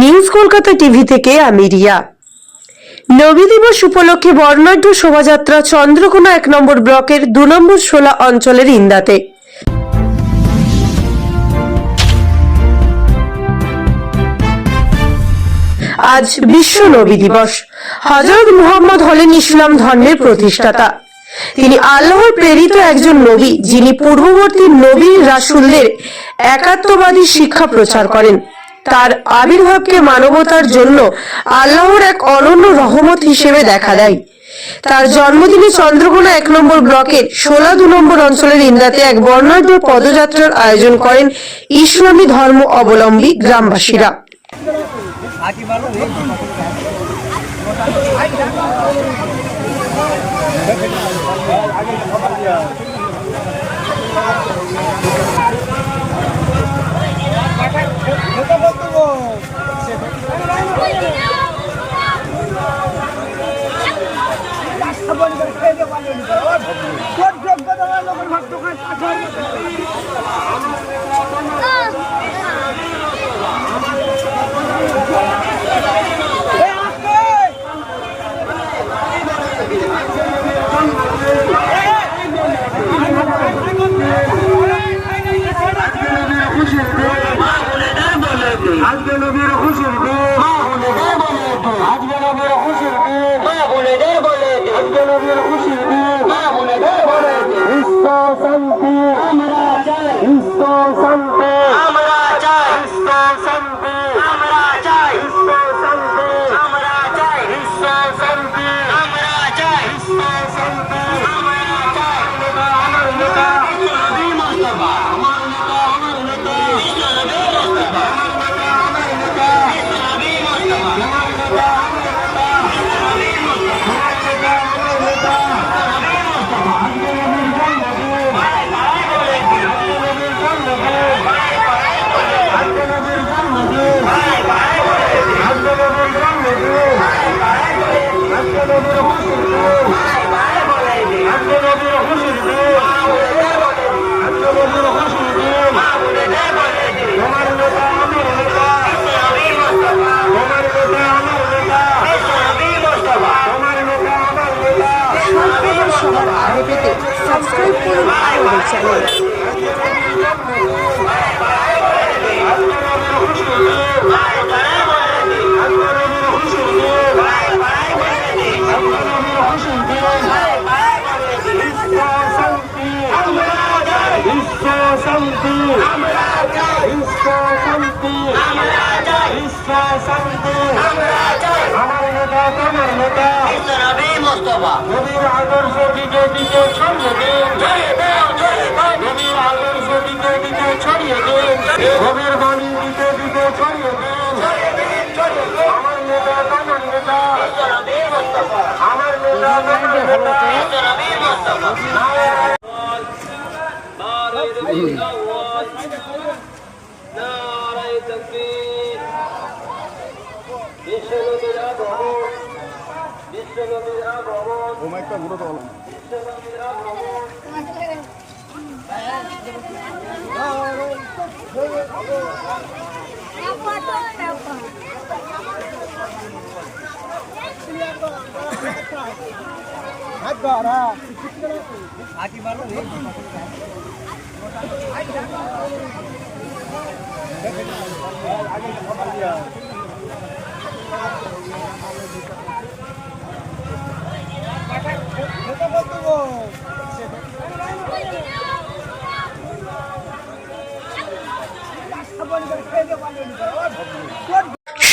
News Kolkata TV থেকে আমি রিয়া। নবী দিবস উপলক্ষে বর্ণাঢ্য শোভাযাত্রা চন্দ্রকোনা এক নম্বর ব্লকের দু নম্বর শোলা অঞ্চলের ইন্দাতে। আজ বিশ্ব নবী দিবস। হজরত মুহাম্মদ হলেন ইসলাম ধর্মের প্রতিষ্ঠাতা। তিনি আল্লাহর প্রেরিত একজন নবী, যিনি পূর্ববর্তী নবী রাসুলদের একাত্মবাদী শিক্ষা প্রচার করেন। তার আবির্ভাবকে মানবতার জন্য আল্লাহর এক অনন্য রহমত হিসেবে দেখা দেয়। তার জন্মদিনে চন্দ্রকোনা এক নম্বর ব্লকের ষোলা দু নম্বর অঞ্চলের ইন্দাতে এক বর্ণাঢ্য পদযাত্রার আয়োজন করেন ইসলামী ধর্ম অবলম্বী গ্রামবাসীরা। আজকে নবীর সবার আগে পেতে সাবস্ক্রাইব করুন আমাদের চ্যানেল শান্তি। শান্তি। শান্তি। আমার নেতা তোমার নেতা। নবীর আদর্শ দিকে দিকে ছড়িয়ে দিন। নবীর আদর্শ দিকে দিকে ছড়িয়ে দিন। নবীর বাণী দিকে দিকে ছড়িয়ে দিন। আমার নেতা তোমার নেতা। আমার নেতা তোমার নেতা। বিশ্বনবীর আগমন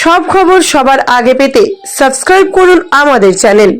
সব খবর সবার আগে পেতে সাবস্ক্রাইব করুন আমাদের চ্যানেল।